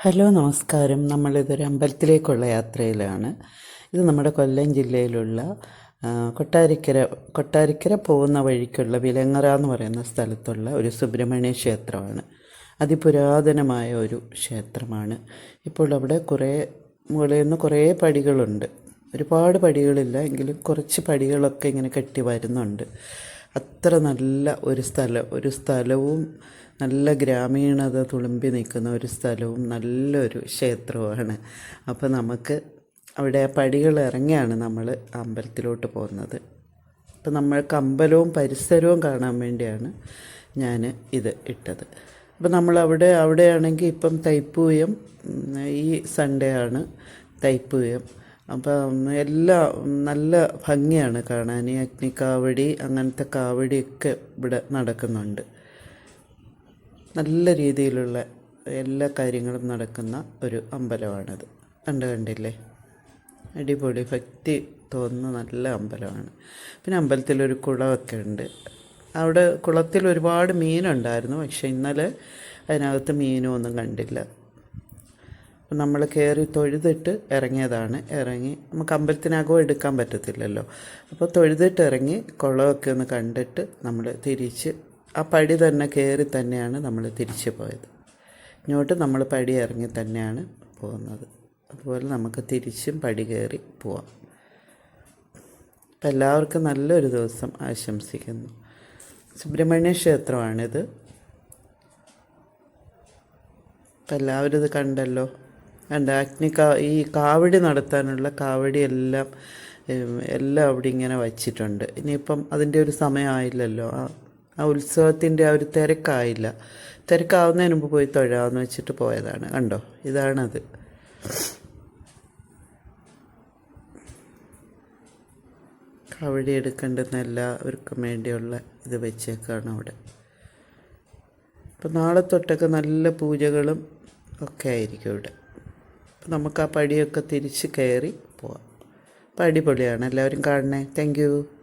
Hello നമസ്കാരം. നമ്മളിതൊരു അമ്പലത്തിലേക്കുള്ള യാത്രയിലാണ്. ഇത് നമ്മുടെ കൊല്ലം ജില്ലയിലുള്ള കൊട്ടാരിക്കര കൊട്ടാരക്കര പോകുന്ന വഴിക്കുള്ള വിലങ്ങറ എന്ന് പറയുന്ന സ്ഥലത്തുള്ള ഒരു സുബ്രഹ്മണ്യ ക്ഷേത്രമാണ്. അതിപുരാതനമായ ഒരു ക്ഷേത്രമാണ്. ഇപ്പോൾ അവിടെ കുറേ മുകളിൽ നിന്ന് കുറേ പടികളുണ്ട്. ഒരുപാട് പടികളില്ല എങ്കിലും കുറച്ച് പടികളൊക്കെ ഇങ്ങനെ കെട്ടി വരുന്നുണ്ട്. അത്ര നല്ല ഒരു സ്ഥലം ഒരു സ്ഥലവും നല്ല ഗ്രാമീണത തുളുമ്പി നിൽക്കുന്ന ഒരു സ്ഥലവും നല്ലൊരു ക്ഷേത്രവുമാണ്. അപ്പോൾ നമുക്ക് അവിടെ പടികൾ ഇറങ്ങിയാണ് നമ്മൾ അമ്പലത്തിലോട്ട് പോകുന്നത്. അപ്പോൾ നമ്മൾക്ക് അമ്പലവും പരിസരവും കാണാൻ വേണ്ടിയാണ് ഞാൻ ഇത് ഇട്ടത്. അപ്പോൾ നമ്മളവിടെ അവിടെയാണെങ്കിൽ ഇപ്പം തൈപ്പൂയം ഈ സൺഡേ ആണ് തൈപ്പൂയം. അപ്പം എല്ലാ നല്ല ഭംഗിയാണ് കാണാൻ. ഈ അഗ്നിക്കാവടി അങ്ങനത്തെ കാവടിയൊക്കെ ഇവിടെ നടക്കുന്നുണ്ട്. നല്ല രീതിയിലുള്ള എല്ലാ കാര്യങ്ങളും നടക്കുന്ന ഒരു അമ്പലമാണത്. കണ്ടു കണ്ടില്ലേ? അടിപൊളി ഭക്തി തോന്നുന്ന നല്ല അമ്പലമാണ്. പിന്നെ അമ്പലത്തിലൊരു കുളമൊക്കെ ഉണ്ട്. അവിടെ കുളത്തിൽ ഒരുപാട് മീനുണ്ടായിരുന്നു. പക്ഷെ ഇന്നലെ അതിനകത്ത് മീനും ഒന്നും കണ്ടില്ല. അപ്പം നമ്മൾ കയറി തൊഴുതിട്ട് ഇറങ്ങിയതാണ്. ഇറങ്ങി നമുക്ക് അമ്പലത്തിനകം എടുക്കാൻ പറ്റത്തില്ലല്ലോ. അപ്പോൾ തൊഴുതിട്ട് ഇറങ്ങി കുളമൊക്കെ ഒന്ന് കണ്ടിട്ട് നമ്മൾ തിരിച്ച് ആ പടി തന്നെ കയറി തന്നെയാണ് നമ്മൾ തിരിച്ചു പോയത്. ഇങ്ങോട്ട് നമ്മൾ പടി ഇറങ്ങി തന്നെയാണ് പോകുന്നത്. അതുപോലെ നമുക്ക് തിരിച്ചും പടി കയറി പോവാം. എല്ലാവർക്കും നല്ലൊരു ദിവസം ആശംസിക്കുന്നു. സുബ്രഹ്മണ്യ ക്ഷേത്രമാണിത്. എല്ലാവരും ഇത് കണ്ടല്ലോ. കണ്ട അഗ്നി കാ ഈ കാവടി നടത്താനുള്ള കാവടി എല്ലാം എല്ലാം അവിടെ ഇങ്ങനെ വച്ചിട്ടുണ്ട്. ഇനിയിപ്പം അതിന്റെ ഒരു സമയമായില്ലല്ലോ. ആ ആ ഉത്സവത്തിന്റെ ആ ഒരു തിരക്കായില്ല. തിരക്കാവുന്നതിന് മുമ്പ് പോയി തൊഴാമെന്ന് വെച്ചിട്ട് പോയതാണ്. കണ്ടോ? ഇതാണത്. കാവടി എടുക്കേണ്ടുന്ന എല്ലാവർക്കും വേണ്ടിയുള്ള ഇത് വെച്ചേക്കാണ് അവിടെ. അപ്പം നാളെ തൊട്ടൊക്കെ നല്ല പൂജകളും ഒക്കെ ആയിരിക്കും ഇവിടെ. നമുക്ക് ആ പടിയൊക്കെ തിരിച്ച് കയറി പോവാം. അപ്പം അടിപൊളിയാണ്. എല്ലാവരും കാണണേ. താങ്ക്